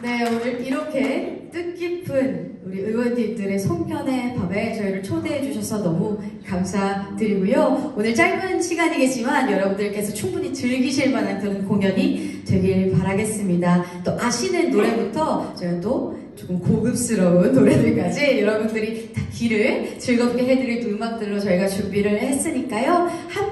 네, 오늘 이렇게 뜻깊은 우리 의원님들의 송편의 밤에 저희를 초대해 주셔서 너무 감사드리고요. 오늘 짧은 시간이겠지만 여러분들께서 충분히 즐기실 만한 그런 공연이 되길 바라겠습니다. 또 아시는 노래부터 저희가 또 조금 고급스러운 노래들까지 여러분들이 다 귀를 즐겁게 해드릴 음악들로 저희가 준비를 했으니까요. 함께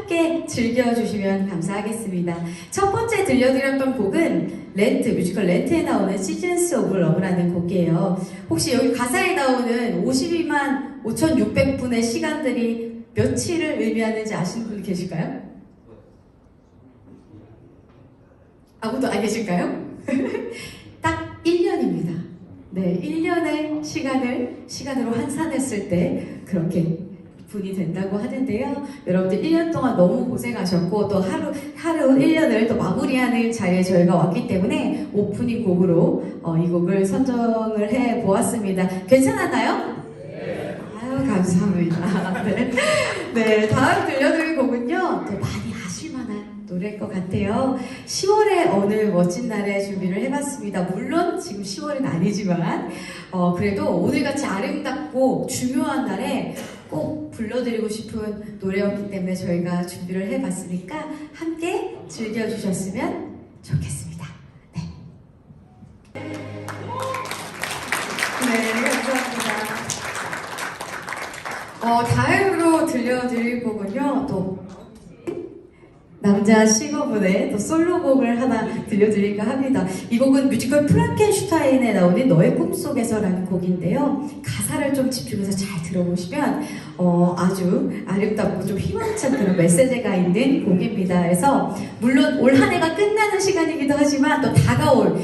즐겨주시면 감사하겠습니다. 첫 번째 들려드렸던 곡은 렌트, 뮤지컬 렌트에 나오는 시즌스 오브 러브라는 곡이에요. 혹시 여기 가사에 나오는 52만 5,600분의 시간들이 며칠을 의미하는지 아시는 분 계실까요? 아무도 안 계실까요? 딱 1년입니다. 네, 1년의 시간을 시간으로 환산했을 때 그렇게 분이 된다고 하는데요. 여러분들 1년 동안 너무 고생하셨고 또 하루 하루 1년을 또 마무리하는 자리에 저희가 왔기 때문에 오프닝 곡으로 어, 이 곡을 선정을 해 보았습니다. 괜찮았나요? 아유 감사합니다. 네. 네, 다음 들려드릴 곡은요. 또 많이 아실 만한 노래일 것 같아요. 10월의 어느 멋진 날에 준비를 해봤습니다. 물론 지금 10월은 아니지만 어, 그래도 오늘같이 아름답고 중요한 날에 꼭 불러드리고 싶은 노래였기 때문에 저희가 준비를 해봤으니까 함께 즐겨주셨으면 좋겠습니다. 네. 네, 감사합니다. 어, 다음으로 들려드릴 곡은요, 또 남자 싱어분의 또 솔로곡을 하나 들려드릴까 합니다. 이 곡은 뮤지컬 프랑켄슈타인에 나오는 너의 꿈속에서라는 곡인데요. 가사를 좀 집중해서 잘 들어보시면 어, 아주 아름답고 좀 희망찬 그런 메시지가 있는 곡입니다. 그래서 물론 올 한 해가 끝나는 시간이기도 하지만 또 다가올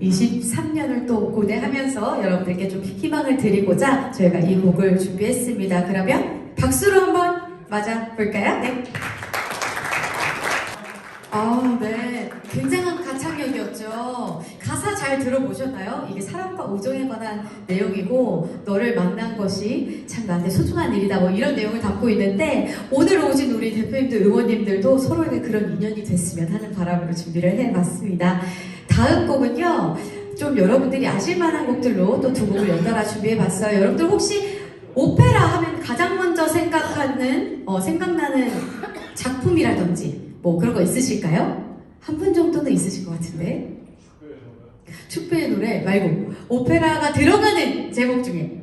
2023년을 또 고대하면서 여러분들께 좀 희망을 드리고자 저희가 이 곡을 준비했습니다. 그러면 박수로 한번 맞아 볼까요? 네. 아, 네. 굉장한 가창력이었죠. 가사 잘 들어보셨나요? 이게 사랑과 우정에 관한 내용이고, 너를 만난 것이 참 나한테 소중한 일이다. 뭐 이런 내용을 담고 있는데, 오늘 오신 우리 대표님들, 의원님들도 서로에게 그런 인연이 됐으면 하는 바람으로 준비를 해봤습니다. 다음 곡은요, 좀 여러분들이 아실 만한 곡들로 또 두 곡을 연달아 준비해봤어요. 여러분들 혹시 오페라 하면 가장 먼저 생각하는, 어, 생각나는 작품이라든지, 뭐 그런 거 있으실까요? 한 분 정도는 있으실 것 같은데. 축배의 노래 말고 오페라가 들어가는 제목 중에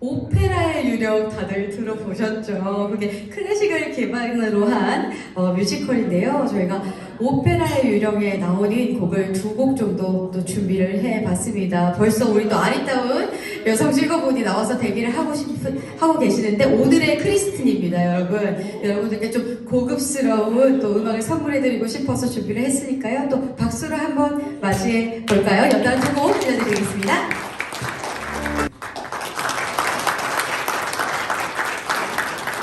오페라의 유령 다들 들어보셨죠? 그게 클래식을 기반으로 한 어, 뮤지컬인데요. 저희가 오페라의 유령에 나오는 곡을 두 곡 정도 또 준비를 해봤습니다. 벌써 우리 또 아리따운 여성 실거분이 나와서 데뷔를 하고 싶은 하고 계시는데 오늘의 크리스틴입니다, 여러분. 여러분들께 좀 고급스러운 또 음악을 선물해드리고 싶어서 준비를 했으니까요. 또 박수로 한번 맞이해 볼까요? 연달아 두곡 들려드리겠습니다.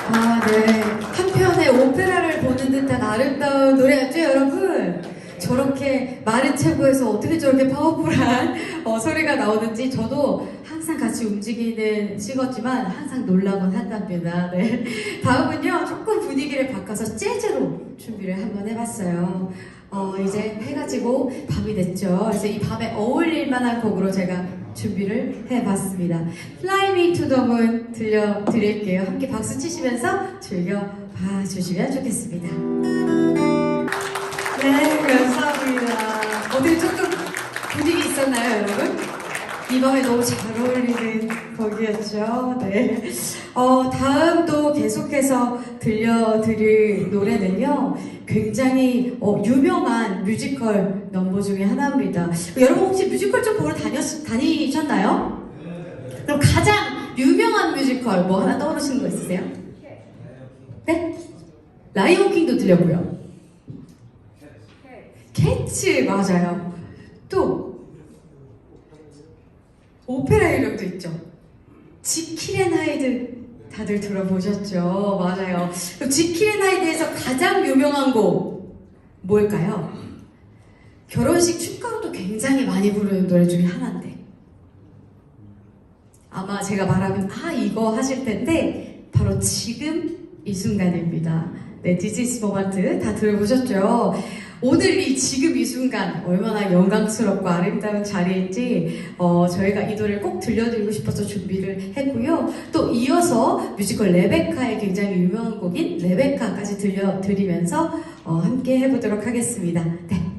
아, 네. 한편의 오페라를 보는 듯한 아름다운 노래였죠, 여러분? 저렇게 말은 최고에서 어떻게 저렇게 파워풀한 어, 소리가 나오는지 저도 항상 같이 움직이는 시거지만 항상 놀라곤 한답니다. 네. 다음은요, 조금 분위기를 바꿔서 재즈로 준비를 한번 해봤어요. 어, 이제 해가 지고 밤이 됐죠. 그래서 이 밤에 어울릴 만한 곡으로 제가 준비를 해봤습니다. Fly Me to the Moon 들려드릴게요. 함께 박수 치시면서 즐겨봐 주시면 좋겠습니다. 네, 감사합니다. 어떻게 조금 분위기 있었나요, 여러분? 이 밤에 너무 잘 어울리는 곡이었죠. 네. 어, 다음도 계속해서 들려드릴 노래는요, 굉장히 어, 유명한 뮤지컬 넘버 중에 하나입니다. 여러분 혹시 뮤지컬 좀 보러 다녔, 다니셨나요? 그럼 가장 유명한 뮤지컬 뭐 하나 떠오르시는 거 있으세요? 네? 라이온 킹도 들려고요. 캐츠 맞아요. 또 오페라 유령도 있죠. 지킬앤 하이드 다들 들어보셨죠? 맞아요. 그럼 지킬앤 하이드에서 가장 유명한 곡 뭘까요? 결혼식 축가로도 굉장히 많이 부르는 노래 중에 하나인데 아마 제가 말하면 아 이거 하실 텐데 바로 지금 이 순간입니다. 네, 디지스 모먼트 다 들어보셨죠? 오늘 이 지금 이 순간 얼마나 영광스럽고 아름다운 자리인지 어, 저희가 이 노래를 꼭 들려드리고 싶어서 준비를 했고요. 또 이어서 뮤지컬 레베카의 굉장히 유명한 곡인 레베카까지 들려드리면서 어, 함께 해보도록 하겠습니다. 네. 네.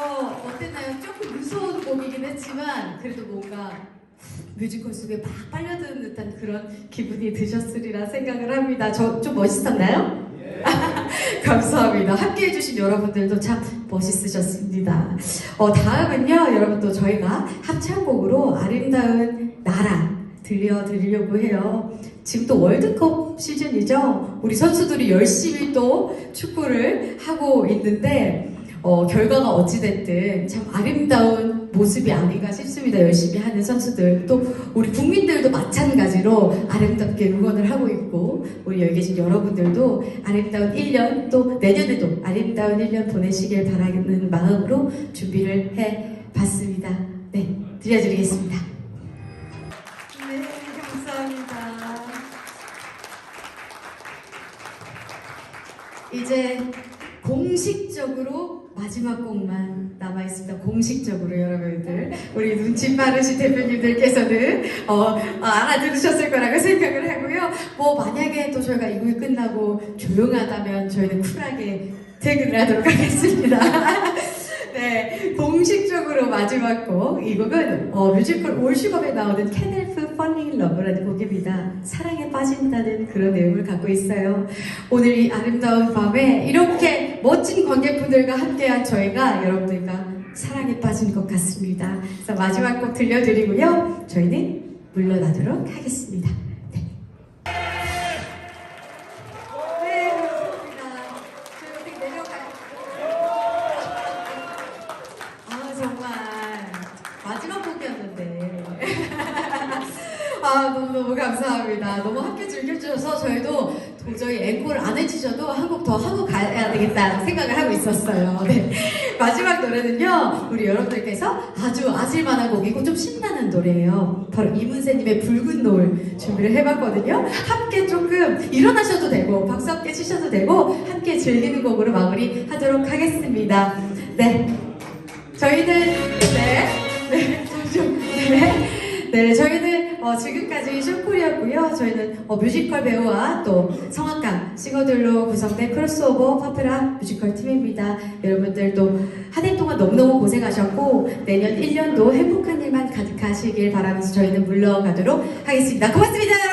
어, 했지만 그래도 뭔가 뮤지컬 속에 막 빨려드는 듯한 그런 기분이 드셨으리라 생각을 합니다. 저 좀 멋있었나요? 감사합니다. 함께 해주신 여러분들도 참 멋있으셨습니다. 어, 다음은요, 여러분 또 저희가 합창곡으로 아름다운 나라 들려드리려고 해요. 지금 또 월드컵 시즌이죠. 우리 선수들이 열심히 또 축구를 하고 있는데, 어, 결과가 어찌됐든 참 아름다운 모습이 아닌가 싶습니다. 열심히 하는 선수들. 또 우리 국민들도 마찬가지로 아름답게 응원을 하고 있고, 우리 여기 계신 여러분들도 아름다운 1년 또 내년에도 아름다운 1년 보내시길 바라는 마음으로 준비를 해 봤습니다. 네, 들려드리겠습니다. 네, 감사합니다. 이제 공식적으로 마지막 곡만 남아 있습니다. 공식적으로 여러분들 우리 눈치 빠르신 대표님들께서는 어, 어, 알아들으셨을 거라고 생각을 하고요. 뭐 만약에 또 저희가 이 곡이 끝나고 조용하다면 저희는 쿨하게 퇴근을 하도록 하겠습니다. 네, 공식적으로 마지막 곡, 이 곡은 어, 뮤지컬 올슈겁에 나오는 Falling in Love라는 곡입니다. 사랑에 빠진다는 그런 내용을 갖고 있어요. 오늘 이 아름다운 밤에 이렇게 멋진 관객분들과 함께한 저희가 여러분들과 사랑에 빠진 것 같습니다. 그래서 마지막 곡 들려드리고요. 저희는 물러나도록 하겠습니다. 네. 네, 감사합니다. 저희 어떻게 내려가요? 아 정말 마지막 곡이었는데 아 너무너무 감사합니다 너무 함께 즐겨주셔서 저희도 도저히 앵콜을 안 해주셔도 한곡 더 하고 가야 되겠다 생각을 하고 있었어요. 네. 마지막 노래는요 우리 여러분들께서 아주 아실만한 곡이고 좀 신나는 노래예요. 바로 이문세님의 붉은 노을 준비를 해봤거든요. 함께 조금 일어나셔도 되고 박수 함께 치셔도 되고 함께 즐기는 곡으로 마무리 하도록 하겠습니다. 네. 저희는 네, 네, 잠시만, 네, 네, 저희는 어, 지금까지 쇼콜이었고요. 저희는 어, 뮤지컬 배우와 또 성악가 싱어들로 구성된 크로스오버 파프라 뮤지컬 팀입니다. 여러분들도 한해 동안 너무너무 고생하셨고 내년 1년도 행복한 일만 가득하시길 바라면서 저희는 물러가도록 하겠습니다. 고맙습니다,